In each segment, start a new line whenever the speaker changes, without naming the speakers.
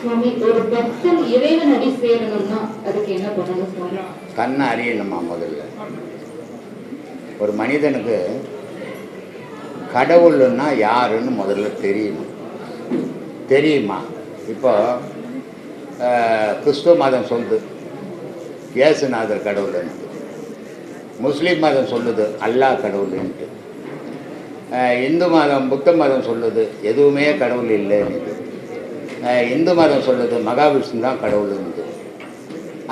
சுவாமி ஒரு பக்தன் இறைவன் அடி சேரணும்னா அதுக்கு என்ன பண்ணணும் சுவாமி?
கண்ணை அறியணுமா முதல்ல? ஒரு மனிதனுக்கு கடவுள்னா யாருன்னு முதல்ல தெரியணும். தெரியுமா? இப்போ கிறிஸ்துவ மதம் சொல்லுது இயேசுநாதர் கடவுள்னு முஸ்லீம் மதம் சொல்லுது அல்லாஹ் கடவுள்ன்ட்டு இந்து மதம் புத்த மதம் சொல்லுது எதுவுமே கடவுள் இல்லைன்னு இந்து மதம் சொல்லுது மகாவிஷ்ணு தான் கடவுள்னு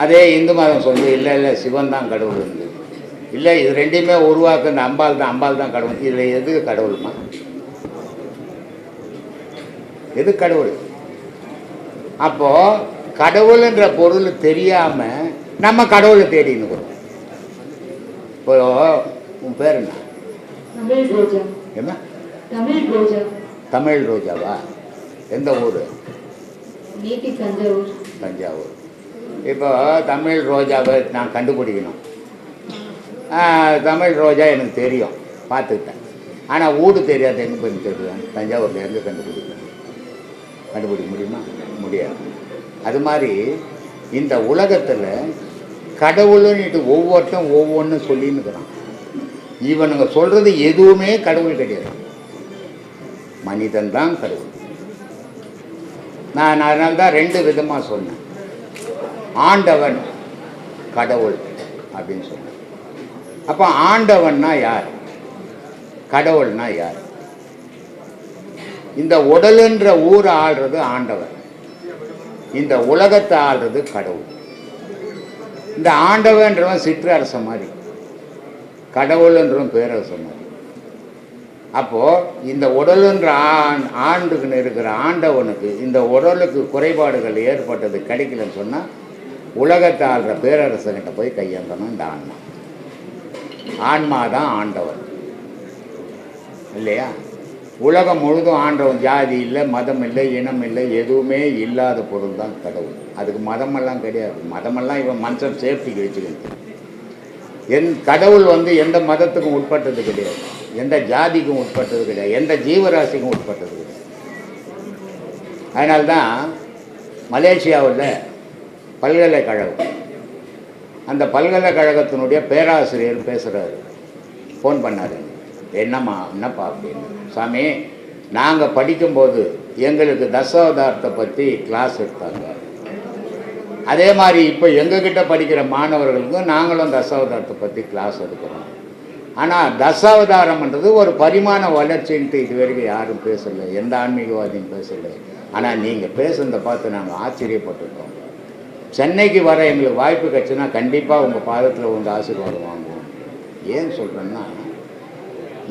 அதே இந்து மதம் சொல்லுது இல்லை இல்லை சிவன் தான் கடவுள் இருந்து. இல்லை இது ரெண்டையுமே உருவாக்குன அம்பாள் தான் அம்பாள் தான் கடவுள். இதில் எது கடவுள்மா? எது கடவுள்? அப்போ கடவுள்ன்ற பொருள் தெரியாம நம்ம கடவுளை தேடின்னு இருக்கிறோம். இப்போ உன் பேர் என்ன? என்ன?
தமிழ் ரோஜா.
தமிழ் ரோஜாவா? எந்த ஊர்?
தஞ்சாவூர்.
இப்போ தமிழ் ரோஜாவை நான் கண்டுபிடிக்கணும். தமிழ் ரோஜா எனக்கு தெரியும். பார்த்துக்கிட்டேன். ஆனால் ஊடு தெரியாத எங்கே போய் தெரியுவேன் தஞ்சாவூரில் எங்கே கண்டுபிடிக்கணும்? கண்டுபிடிக்க முடியுமா? முடியாது. அது மாதிரி இந்த உலகத்தில் கடவுள்னுட்டு ஒவ்வொருத்தரும் ஒவ்வொன்றும் சொல்லின்னுக்கிறான். இவனுங்க சொல்கிறது எதுவுமே கடவுள் கிடையாது. மனிதன் தான் கடவுள். நான் அதனால தான் ரெண்டு விதமாக சொன்னேன். ஆண்டவன் கடவுள் அப்படின்னு சொன்னேன். அப்போ ஆண்டவன்னா யார்? கடவுள்னா யார்? இந்த உடலுன்ற ஊரை ஆள்றது ஆண்டவன் இந்த உலகத்தை ஆள்றது கடவுள். இந்த ஆண்டவன்றவன் சிற்றரச மாதிரி கடவுள்ன்றவன் பேரரச மாதிரி. அப்போது இந்த உடலுன்ற ஆண் ஆண்டுக்குன்னு இருக்கிற ஆண்டவனுக்கு இந்த உடலுக்கு குறைபாடுகள் ஏற்பட்டது கிடைக்கலன்னு சொன்னால் உலகத்தை ஆள்ற போய் கையேந்தணும் இந்த ஆன்மா. ஆன்மா தான் ஆண்டவன் இல்லையா? உலகம் முழுதும் ஆண்டவன் ஜாதி இல்லை மதம் இல்லை இனம் இல்லை எதுவுமே இல்லாத பொருள் தான் கடவுள். அதுக்கு மதமெல்லாம் கிடையாது. மதமெல்லாம் இவன் மனுஷன் சேஃப்டிக்கு வச்சுக்கிட்டு. என் கடவுள் வந்து எந்த மதத்துக்கும் உட்பட்டது கிடையாது. எந்த ஜாதிக்கும் உட்பட்டது கிடையாது. எந்த ஜீவராசிக்கும் உட்பட்டது கிடையாது. அதனால்தான் மலேசியாவில் பல்கலைக்கழகம். அந்த பல்கலைக்கழகத்தினுடைய பேராசிரியர் பேசுகிறாரு ஃபோன் பண்ணார். என்னம்மா என்னப்பா அப்படின்னு. சாமி நாங்கள் படிக்கும்போது எங்களுக்கு தசாவதாரத்தை பற்றி கிளாஸ் எடுத்தாங்க. அதே மாதிரி இப்போ எங்ககிட்ட படிக்கிற மாணவர்களுக்கும் நாங்களும் தசாவதாரத்தை பற்றி கிளாஸ் எடுக்கிறோம். ஆனால் தசாவதாரம்ன்றது ஒரு பரிமாண வளர்ச்சின்ட்டு இது வரைக்கும் யாரும் பேசலை. எந்த ஆன்மீகவாதியும் பேசலை. ஆனால் நீங்கள் பேசுனதை பார்த்து நாங்கள் ஆச்சரியப்பட்டுட்டோம் சென்னைக்கு வர எங்களுக்கு வாய்ப்பு கிடச்சுன்னா கண்டிப்பாக உங்கள் பாதத்தில் உங்கள் ஆசீர்வாதம் வாங்குவோம். ஏன் சொல்கிறேன்னா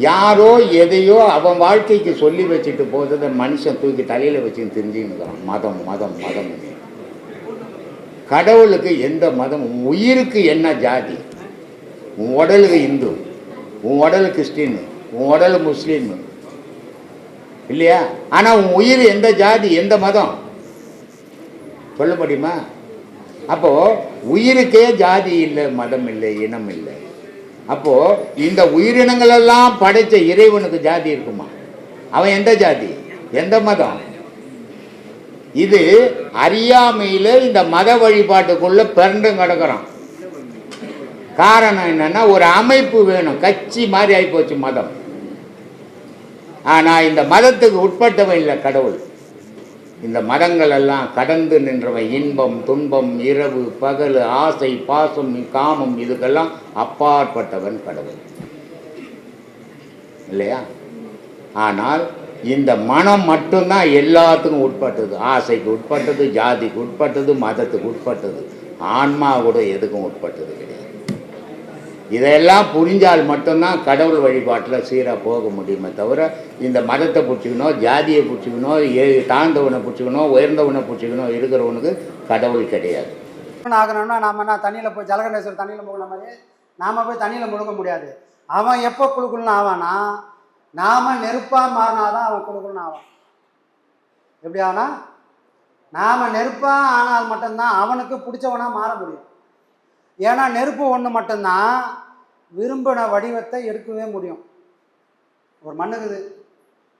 யாரோ எதையோ அவன் வாழ்க்கைக்கு சொல்லி வச்சுட்டு போகிறத மனுஷன் தூக்கி தலையில் வச்சுன்னு தெரிஞ்சுன்னு மதம் மதம் மதம் கடவுளுக்கு எந்த மதம் உன் உயிருக்கு என்ன ஜாதி? உன் உடலுக்கு இந்து உன் உடல் கிறிஸ்டின் உன் உடல் முஸ்லீம். இல்லையா? ஆனால் உன் உயிர் எந்த ஜாதி எந்த மதம்? சொல்ல முடியுமா? அப்போ உயிருக்கே ஜாதி இல்லை மதம் இல்லை இனம் இல்லை. அப்போது இந்த உயிரினங்களெல்லாம் படைத்த இறைவனுக்கு ஜாதி இருக்குமா? அவன் எந்த ஜாதி? எந்த மதம்? இது அறியாமையில் இந்த மத வழிபாட்டுக்குள்ள பிறண்டு கிடக்குறான். காரணம் என்னன்னா ஒரு அமைப்பு வேணும். கட்சி மாதிரி ஆகிப்போச்சு மதம். ஆனால் இந்த மதத்துக்கு உட்பட்டவன் இல்லை கடவுள். இந்த மதங்கள் எல்லாம் கடந்து நின்றவன் இன்பம் துன்பம் இரவு பகல் ஆசை பாசம் காமம் இதுக்கெல்லாம் அப்பாற்பட்டவன் கடவுள். இல்லையா? ஆனால் இந்த மனம் மட்டும்தான் எல்லாத்துக்கும் உட்பட்டது. ஆசைக்கு உட்பட்டது ஜாதிக்கு உட்பட்டது மதத்துக்கு உட்பட்டது. ஆன்மா கூட எதுக்கும் உட்பட்டது கிடையாது. இதெல்லாம் புரிஞ்சால் மட்டும்தான் கடவுள் வழிபாட்டில் சீராக போக முடியுமே தவிர இந்த மதத்தை பிடிச்சிக்கணும் ஜாதியை பிடிச்சிக்கணும் ஏ தாழ்ந்தவனை பிடிச்சிக்கணும் உயர்ந்தவனை பிடிச்சிக்கணும் இருக்கிறவனுக்கு கடவுள் கிடையாது.
ஆகணும்னா நாம என்ன தண்ணியில் போய் ஜலகண்டேஸ்வர் தண்ணியில் முழுகின மாதிரி நாம் போய் தண்ணியில் முழுக முடியாது. அவன் எப்போ குழுக்குள்னு ஆவானா? நாம நெருப்பாக மாறினாதான் அவன் கொடுக்கணும் ஆவான். எப்படி ஆனா? நாம் நெருப்பாக ஆனால் மட்டும்தான் அவனுக்கு பிடிச்சவனாக மாற முடியும். ஏன்னா நெருப்பு ஒன்று மட்டும்தான் விரும்பின வடிவத்தை எடுக்கவே முடியும். ஒரு மண்ணுக்குது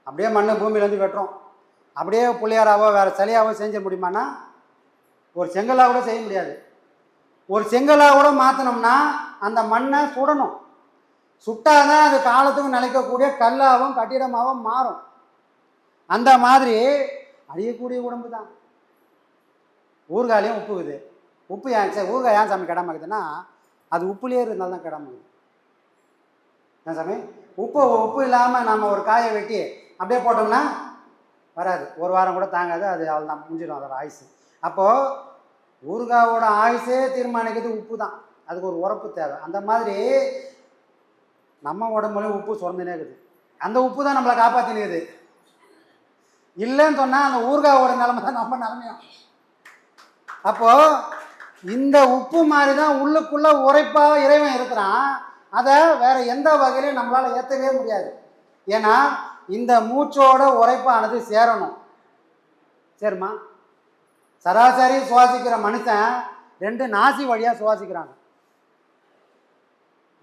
அப்படியே மண்ணு பூமியிலேருந்து வெட்டுறோம். அப்படியே பிள்ளையாராவோ வேறு சிலையாவோ செஞ்ச முடியுமானா ஒரு செங்கலாக கூட செய்ய முடியாது. ஒரு செங்கலாக கூட மாற்றினோம்னா அந்த மண்ணை சுடணும். சுட்டாதான் அது காலத்துக்கும் நிலைக்கக்கூடிய கல்லாகவும் கட்டிடமாகவும் மாறும். அந்த மாதிரி அழியக்கூடிய உடம்பு தான். ஊறுகாலையும் உப்பு உப்பு ஏன் சரி ஊறுகாய் ஏன் சாமி கிடமாக்குதுன்னா அது உப்புலேயே இருந்தால் தான் கிடாம ஏன் சாமி? உப்பு உப்பு இல்லாமல் நம்ம ஒரு காயை வெட்டி அப்படியே போட்டோம்னா வராது. ஒரு வாரம் கூட தாங்காது அது அவள் தான் முடிஞ்சிடும் அதோட ஆயுசு. அப்போது ஊறுகாவோட ஆயுசே தீர்மானிக்கிறது உப்பு தான். அதுக்கு ஒரு உரப்பு தேவை. அந்த மாதிரி நம்ம உடம்புலையும் உப்பு சுரந்துனே இருக்குது. அந்த உப்பு தான் நம்மளை காப்பாற்றினுக்குது இல்லைன்னு சொன்னால் அந்த ஊறுகாவோட நிலைமை தான் நம்ம நிலமையும் அப்போது இந்த உப்பு மாதிரி தான் உள்ளுக்குள்ளே உரைப்பாக இறைவன் இருக்கிறான். அதை வேற எந்த வகையிலையும் நம்மளால் ஏற்றவே முடியாது. ஏன்னா இந்த மூச்சோட உரைப்பானது சேரணும். சரிம்மா சராசரி சுவாசிக்கிற மனுஷன் ரெண்டு நாசி வழியாக சுவாசிக்கிறாங்க.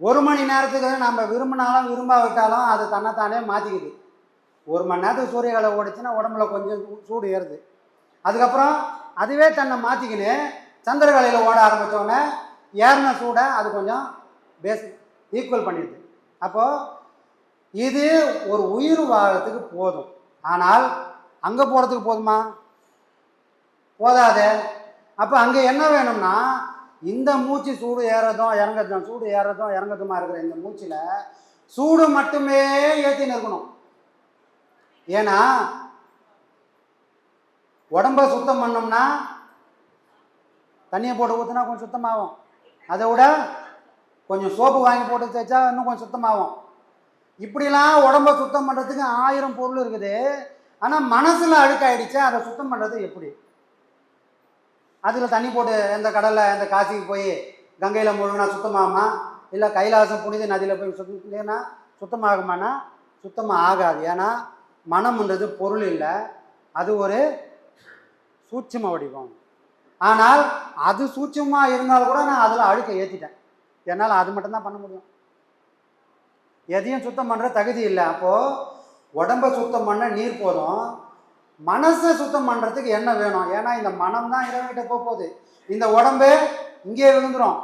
ஒரு மணி நேரத்துக்கு நம்ம விரும்பினாலும் விரும்பாவிட்டாலும் அது தன்னைத்தானே மாற்றிக்குது ஒரு மணி நேரத்துக்கு சூரியகாலை ஓடிச்சுன்னா உடம்புல கொஞ்சம் சூடு ஏறுது. அதுக்கப்புறம் அதுவே தன்னை மாற்றிக்கின்னு சந்திரகாலையில் ஓட ஆரம்பித்தோடனே ஏறின சூடை அது கொஞ்சம் பேஸ் ஈக்குவல் பண்ணிடுது. அப்போது இது ஒரு உயிர் வாழறதுக்கு போதும். ஆனால் அங்கே போகிறதுக்கு போதுமா? போதாதே. அப்போ அங்கே என்ன வேணும்னா இந்த மூச்சு சூடு ஏறதும் இறங்கதும் சூடு ஏறதும் இறங்கதுமா இருக்கிற இந்த மூச்சில் சூடு மட்டுமே ஏற்றின்னு இருக்கணும். ஏன்னா உடம்ப சுத்தம் பண்ணோம்னா தண்ணியை போட்டு ஊற்றினா கொஞ்சம் சுத்தமாகும். அதை விட கொஞ்சம் சோப்பு வாங்கி போட்டு தேய்ச்சா இன்னும் கொஞ்சம் சுத்தமாகும். இப்படிலாம் உடம்ப சுத்தம் பண்ணுறதுக்கு ஆயிரம் பொருள் இருக்குது. ஆனால் மனசில் அழுக்காயிடுச்சு அதை சுத்தம் பண்ணுறது எப்படி? அதில் தண்ணி போட்டு எந்த கடலில் எந்த காசிக்கு போய் கங்கையில் முழுகினா சுத்தமாகுமா? இல்லை கைலாசம் புனித நதியில் போய் சுத்தினா சுத்தமாகுமானா சுத்தமாக ஆகாது ஏன்னா மனம்ன்றது பொருள் இல்லை. அது ஒரு சூட்சம வடிவம். ஆனால் அது சூட்சமாக இருந்தால் கூட நான் அதில் அழுக்க ஏற்றிட்டேன் என்னால் அது மட்டும்தான் பண்ண முடியும். எதையும் சுத்தம் பண்ணுற தகுதி இல்லை. அப்போது உடம்ப சுத்தம் பண்ண நீர் போதும். மனசை சுத்தம் பண்ணுறதுக்கு என்ன வேணும்? ஏன்னா இந்த மனம் தான் இறைவன்கிட்ட போக போகுது. இந்த உடம்பு இங்கே விழுந்துடும்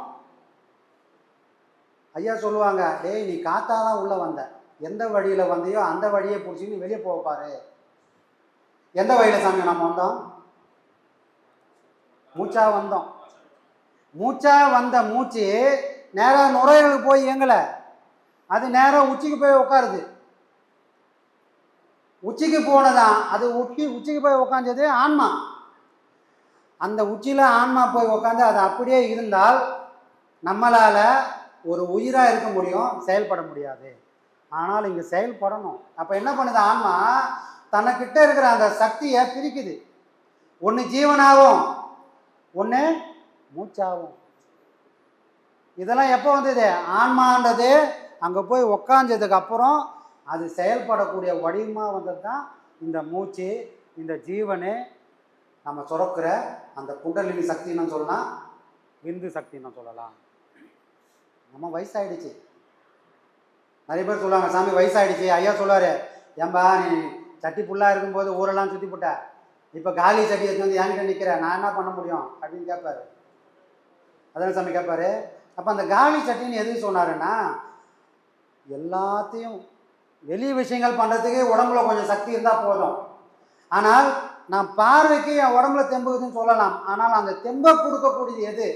ஐயா சொல்லுவாங்க டேய் நீ காத்தா தான் உள்ளே வந்த. எந்த வழியில் வந்தியோ அந்த வழியை பிடிச்சி நீ வெளியே போக பாரு. எந்த வழியில் சாமி நம்ம வந்தோம்? மூச்சா வந்தோம். மூச்சா வந்த மூச்சு நேராக நுரையீரலுக்கு போய் இயங்கலை. அது நேராக உச்சிக்கு போய் உட்காருது. உச்சிக்கு போனதான். அது உச்சி உச்சிக்கு போய் உக்காந்தது ஆன்மா. அந்த உச்சியில் ஆன்மா போய் உக்காந்து அது அப்படியே இருந்தால் நம்மளால் ஒரு உயிராக இருக்க முடியும் செயல்பட முடியாது. ஆனால் இங்கே செயல்படணும். அப்போ என்ன பண்ணுது ஆன்மா? தனக்கிட்ட இருக்கிற அந்த சக்தியை பிரிக்குது. ஒன்று ஜீவனாகும் ஒன்று மூச்சாகும் இதெல்லாம் எப்போ வந்தது? ஆன்மான்றது அங்கே போய் உக்காந்ததுக்கு அப்புறம் அது செயல்படக்கூடிய வடிவமாக வந்தது தான் இந்த மூச்சு இந்த ஜீவனே நம்ம சுரக்கிற அந்த குண்டலினி சக்தின்னு சொல்லலாம் விந்து சக்தின்னு சொல்லலாம். நம்ம வயசாயிடுச்சு. நிறைய பேர் சொல்லுவாங்க சாமி வயசாயிடுச்சு. ஐயா சொல்லுவார் ஏம்பா நீ சட்டி புல்லாக இருக்கும்போது ஊரெல்லாம் சுற்றி போட்ட. இப்போ காலி சட்டி எடுத்து வந்து என்கிட்ட நிற்கிறேன் நான் என்ன பண்ண முடியும்? அப்படின்னு கேட்பாரு. அதான சாமி கேட்பாரு? அப்போ அந்த காலி சட்டின்னு எதுக்கு சொன்னாருன்னா எல்லாத்தையும் வெளி விஷயங்கள் பண்ணுறதுக்கு உடம்புல கொஞ்சம் சக்தி இருந்தால் போதும். ஆனால் நான் பார்வைக்கு என் உடம்புல தெம்புக்குதுன்னு சொல்லலாம். ஆனால் அந்த தெம்பை கொடுக்கக்கூடியது எது?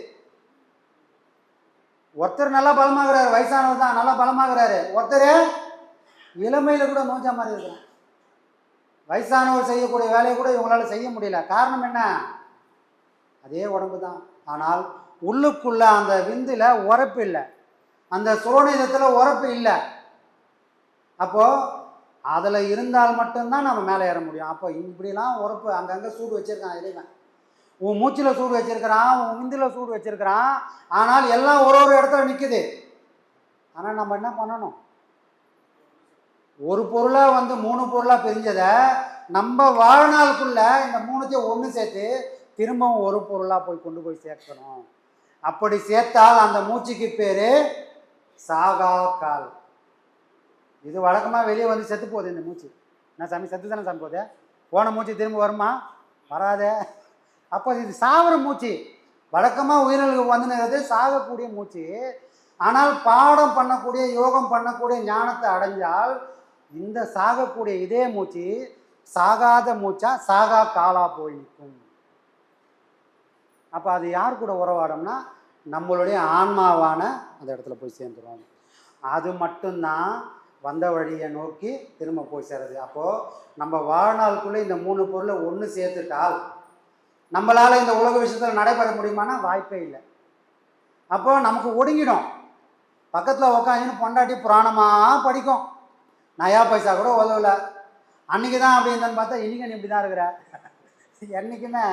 ஒருத்தர் நல்லா பலமாகிறாரு வயசானவர் தான் நல்லா பலமாகிறாரு. ஒருத்தர் இளமையில் கூட நோஞ்சா மாதிரி இருக்கிறான் வயசானவர் செய்யக்கூடிய வேலையை கூட இவங்களால் செய்ய முடியல. காரணம் என்ன? அதே உடம்பு தான். ஆனால் உள்ளுக்குள்ள அந்த விந்தில் உரப்பு இல்லை. அந்த சுரோனிதத்தில் உரப்பு இல்லை. அப்போது அதில் இருந்தால் மட்டும்தான் நம்ம மேலே ஏற முடியும். அப்போ இப்படிலாம் உரப்பு அங்கங்கே சூடு வச்சுருக்கான் இறைவன். உன் மூச்சில் சூடு வச்சிருக்கிறான் உன் விந்தில் சூடு வச்சுருக்கிறான் ஆனால் எல்லாம் ஒரு ஒரு இடத்துல நிற்குது ஆனால் நம்ம என்ன பண்ணணும்? ஒரு பொருளாக வந்து மூணு பொருளாக பிரிஞ்சதை நம்ம வாழ்நாளுக்குள்ளே இந்த மூணுத்தையும் ஒன்று சேர்த்து திரும்பவும் ஒரு பொருளாக போய் கொண்டு போய் சேர்க்கணும். அப்படி சேர்த்தால் அந்த மூச்சுக்கு பேர் சாகா கால் இது வழக்கமாக வெளியே வந்து செத்து போகுது இந்த மூச்சு. நான் சாமி செத்து தானே சாமி போகுது? போன மூச்சு திரும்ப வருமா? வராதே. அப்போ இது சாவர மூச்சு. வழக்கமாக உயிர்களுக்கு வந்துனுங்கிறது சாகக்கூடிய மூச்சு. ஆனால் பாடம் பண்ணக்கூடிய யோகம் பண்ணக்கூடிய ஞானத்தை அடைஞ்சால் இந்த சாகக்கூடிய இதே மூச்சு சாகாத மூச்சா சாகா காலா போய் நிற்கும். அப்போ அது யார் கூட உறவாடும்னா நம்மளுடைய ஆன்மாவான அந்த இடத்துல போய் சேர்ந்துடும் அது மட்டும்தான் வந்த வழியை நோக்கி திரும்ப போய் சேருது. அப்போது நம்ம வாழ்நாளுக்குள்ளே இந்த மூணு பொருளை ஒன்று சேர்த்துட்டால் நம்மளால் இந்த உலக விஷயத்தில் நடைபெற முடியுமானா வாய்ப்பே இல்லை. அப்போ நமக்கு ஒடுங்கிடும். பக்கத்தில் உக்காந்துன்னு பொண்டாட்டி புராணமாக படிக்கும். நயா பைசா கூட உதவல. அன்றைக்கி தான் அப்படி இருந்தான்னு பார்த்தா இன்றைக்கி நீ இப்படி தான் இருக்கிற? என்றைக்குமே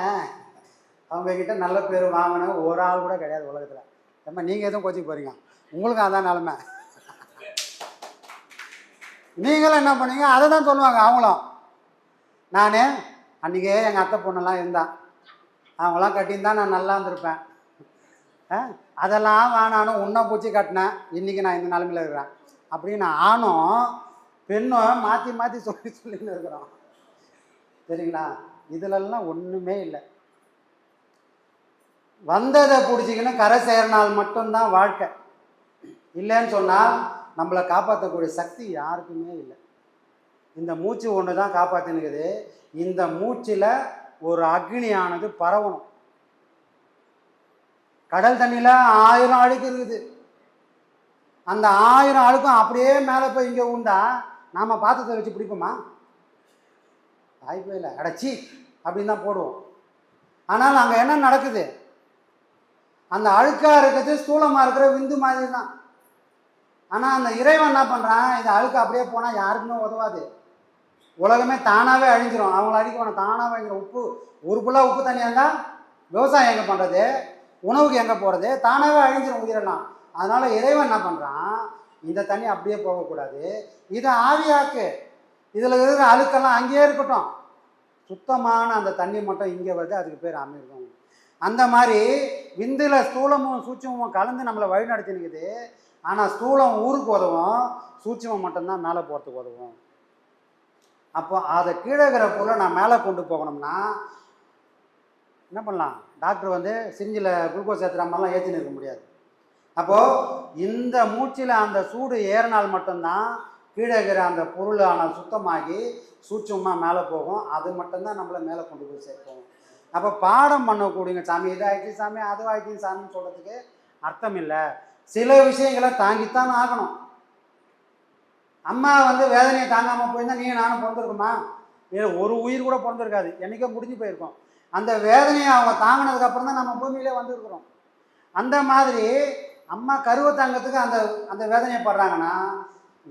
அவங்கக்கிட்ட நல்ல பேர் வாங்கின ஒரு ஆள் கூட கிடையாது உலகத்தில். ஏம்மா நீங்கள் எதுவும் கோச்சிக்கு போகிறீங்க உங்களுக்கும் அதான் நிலமை. நீங்களும் என்ன பண்ணீங்க அதை தான் சொல்லுவாங்க அவங்களும். நான் அன்றைக்கே எங்கள் அத்தை பொண்ணெல்லாம் இருந்தான் அவங்களாம் கட்டியிருந்தா நான் நல்லா இருந்திருப்பேன். ஆ, அதெல்லாம் வேணானும் உன்னை பூச்சி கட்டினேன். இன்றைக்கி நான் இந்த நிலமையில் இருக்கிறேன். அப்படின்னு ஆணும் பெண்ணும் மாற்றி மாற்றி சொல்லி சொல்லின்னு இருக்கிறோம். சரிங்களா? இதிலெல்லாம் ஒன்றுமே இல்லை. வந்ததை பிடிச்சிக்கின்னு கரை சேர்னால் மட்டும்தான் வாழ்க்கை. இல்லைன்னு சொன்னால் நம்மளை காப்பாற்றக்கூடிய சக்தி யாருக்குமே இல்லை. இந்த மூச்சு ஒன்று தான் காப்பாற்றினுக்குது இந்த மூச்சில் ஒரு அக்னியானது பரவணும். கடல் தண்ணியில் ஆயிரம் அழுக்கு இருக்குது. அந்த ஆயிரம் அழுக்கும் அப்படியே மேலே போய் இங்கே உண்டா நாம் பாத்திரத்தை வச்சு பிடிப்போமா? வாய்ப்பே இல்லை. அடைச்சி அப்படின்னு தான் போடுவோம். ஆனால் அங்கே என்ன நடக்குது? அந்த அழுக்காக இருக்கிறது ஸ்தூலமாக இருக்கிற விந்து மாதிரி தான் ஆனால் அந்த இறைவன் என்ன பண்ணுறான் இந்த அழுக்கு அப்படியே போனால் யாருக்குமே உதவாது. உலகமே தானாகவே அழிஞ்சிரும். அவங்கள அடிக்க வேணாம். தானாகவே அழிஞ்சிரும். உப்பு ஒரு ஃபுல்லாக உப்பு தண்ணியாக இருந்தால் விவசாயம் எங்கே பண்ணுறது உணவுக்கு எங்கே போகிறது தானாகவே அழிஞ்சிரும் உயிரெல்லாம். அதனால் இறைவன் என்ன பண்ணுறான் இந்த தண்ணி அப்படியே போகக்கூடாது. இதை ஆவியாக்கு. இதில் இருக்கிற அழுக்கெல்லாம் அங்கேயே இருக்கட்டும். சுத்தமான அந்த தண்ணி மட்டும் இங்கே வருது. அதுக்கு பேர் அமிர்தம். அந்த மாதிரி விந்தில் ஸ்தூலமும் சூட்சமும் கலந்து நம்மளை வழிநடத்தி நிற்குது ஆனால் ஸ்தூலம் ஊருக்கு உதவும் சூட்சமம் மட்டும்தான் மேலே போகிறதுக்கு உதவும். அப்போ அதை கீழே இருக்கிற பொருளை நான் மேலே கொண்டு போகணும்னா என்ன பண்ணலாம்? டாக்டர் வந்து சிரிஞ்சில் குளுக்கோஸ் ஏற்றுற மாதிரிலாம் ஏற்றின்னு இருக்க முடியாது. அப்போது இந்த மூச்சில் அந்த சூடு ஏறினால் மட்டும்தான் கீழே இருக்கிற அந்த பொருளான சுத்தமாகி சூட்சமாக மேலே போகும். அது மட்டும்தான் நம்மளை மேலே கொண்டு போய் சேர்ப்போம் அப்போ பாடம் பண்ணக்கூடியங்க சாமி இதாகிடுச்சு சாமி அதுவாகிடுச்சு சாமின்னு சொல்கிறதுக்கு அர்த்தம் இல்லை. சில விஷயங்களை தாங்கித்தான் ஆகணும். அம்மா வந்து வேதனையை தாங்காமல் போயிருந்தா நீ நானும் பிறந்திருக்குமா? ஒரு உயிர் கூட பிறந்திருக்காது. என்றைக்கோ முடிஞ்சு போயிருக்கோம். அந்த வேதனையை அவங்க தாங்கினதுக்கப்புறம் தான் நம்ம பூமியிலே வந்துருக்குறோம். அந்த மாதிரி அம்மா கருவை தாங்கிறதுக்கு அந்த அந்த வேதனையை படுறாங்கன்னா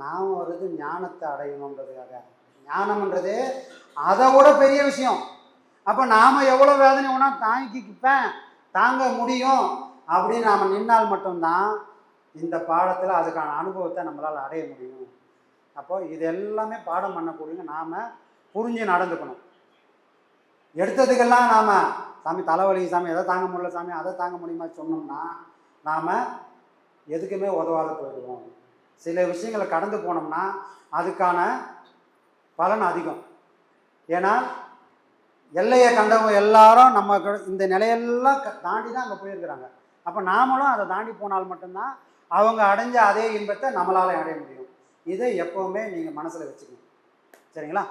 நாம் வருது ஞானத்தை அடையணுன்றதுக்காக ஞானம்ன்றது அதை விட பெரிய விஷயம். அப்போ நாம் எவ்வளோ வேதனை வேணா தாங்கிக்கிப்பேன் தாங்க முடியும் அப்படின்னு நாம் நின்னால் மட்டும்தான் இந்த பாடத்தில் அதுக்கான அனுபவத்தை நம்மளால் அடைய முடியும். அப்போது இது எல்லாமே பாடம் பண்ணக்கூடிய நாம் புரிஞ்சு நடந்துக்கணும். எடுத்ததுக்கெல்லாம் நாம் சாமி தலைவலி சாமி எதை தாங்க முடியல சாமி அதை தாங்க முடியுமா சொன்னோம்னா நாம் எதுக்குமே உதவாத போயிடுவோம். சில விஷயங்களை கடந்து போனோம்னா அதுக்கான பலன் அதிகம். ஏன்னா எல்லையை கண்டவங்க எல்லாரும் நம்ம இந்த நிலையெல்லாம் க- தாண்டி தான் அங்கே போயிருக்கிறாங்க. அப்போ நாமளும் அதை தாண்டி போனால் மட்டும்தான் அவங்க அடைஞ்ச அதே இன்பத்தை நம்மளால் அடைய முடியும். இதை எப்போவுமே நீங்கள் மனசில் வச்சுக்கணும். சரிங்களா?